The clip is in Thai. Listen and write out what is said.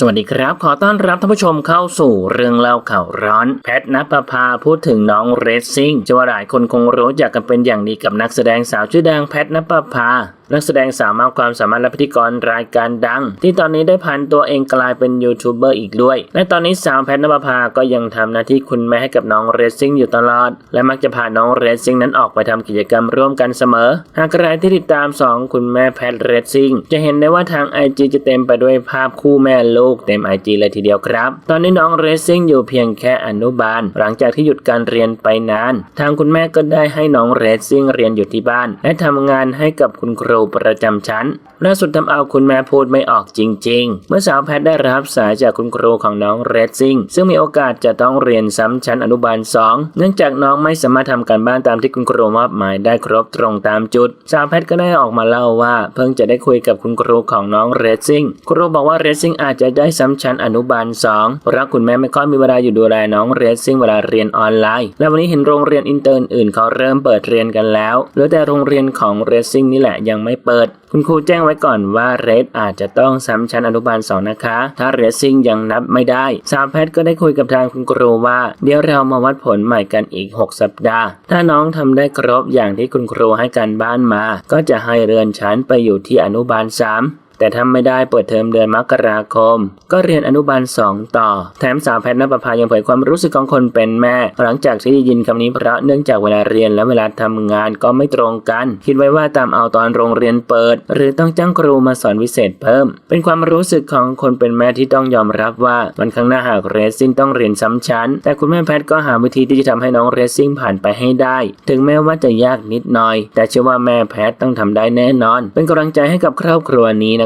สวัสดีครับ ขอต้อนรับท่านผู้ชมเข้าสู่เรื่องเล่าข่าวร้อน แพทนปภาพูดถึงน้องเรซซิ่งเชื่อว่าหลายคนคงรู้จักกันเป็นอย่างดีกับนักแสดงสาวชื่อดังแพทนปภานักแสดงสาวมากความสามารถและพิธีกรรายการดัง ที่ตอนนี้ได้พันตัวเองกลายเป็นยูทูบเบอร์อีกด้วย และตอนนี้สาวแพทนปภาก็ยังทำหน้าที่คุณแม่ให้กับน้องเรซซิ่งอยู่ตลอด และมักจะพาน้องเรซซิ่งนั้นออกไปทำกิจกรรมร่วมกันเสมอ หากใครที่ติดตามสองคุณแม่แพทเรซซิ่งจะเห็นได้ว่าทาง IG จะเต็มไปด้วยภาพคู่แม่ลูกเต็ม IG เลยทีเดียวครับ ตอนนี้น้องเรซซิ่งอยู่เพียงแค่อนุบาล หลังจากที่หยุดการเรียนไปนาน ทางคุณแม่ก็ได้ให้น้องเรซซิ่งเรียนอยู่ที่บ้าน และทำงานให้กับคุณครูประจำชั้นล่าสุดทำเอาคุณแม่พูดไม่ออกจริง ๆ เมื่อสาวแพทได้รับสายจากคุณครูของน้องเรซซิ่งซึ่งมีโอกาสจะต้องเรียนซ้ำชั้นอนุบาล 2 เนื่องจากน้องไม่สามารถทำการบ้านตามที่คุณครูมอบหมายได้ครบตรงตามจุด สาวแพทก็ได้ออกมาเล่าว่า เพิ่งจะได้คุยกับคุณครูของน้องเรซซิ่งครูบอกว่าเรซซิ่งอาจจะได้ซ้ำชั้นอนุบาล 2 เพราะคุณแม่ไม่ค่อยมีเวลาอยู่ดูแลน้องเรซซิ่งเวลาเรียนออนไลน์ และวันนี้เห็นโรงเรียนอินเตอร์อื่นเขาเริ่มเปิดเรียนกันแล้วเหลือแต่โรงเรียนของเรซซิ่งนี่แหละยังไม่เปิด คุณครูแจ้งไว้ก่อนว่าเรดอาจจะต้องซ้ำชั้นอนุบาล 2 นะคะ ถ้าเรซซิ่งยังนับไม่ได้สาวแพทย์ก็ได้คุยกับทางคุณครูว่า เดี๋ยวเรามาวัดผลใหม่กันอีก 6 สัปดาห์ ถ้าน้องทำได้ครบอย่างที่คุณครูให้การบ้านมา ก็จะให้เรือนชั้นไปอยู่ที่อนุบาล 3 แต่ถ้าไม่ได้เปิดเทอมเดือนมกราคม ก็เรียนอนุบาล 2 ต่อ แถมสาวแพทย์นภพายังเผยความรู้สึกของคนเป็นแม่ หลังจากที่ได้ยินคำนี้เพราะเนื่องจากเวลาเรียนและเวลาทำงานก็ไม่ตรงกัน คิดไว้ว่าตามเอาตอนโรงเรียนเปิด หรือต้องจ้างครูมาสอนวิเศษเพิ่ม เป็นความรู้สึกของคนเป็นแม่ที่ต้องยอมรับว่าวันข้างหน้าหากเรซซิ่งต้องเรียนซ้ำชั้น แต่คุณแม่แพทย์ก็หาวิธีที่จะทำให้น้องเรซซิ่งผ่านไปให้ได้ ถึงแม้ว่าจะยากนิดหน่อย แต่เชื่อว่าแม่แพทย์ต้องทำได้แน่นอน เป็นกำลังใจให้กับครอบครัวนี้นะ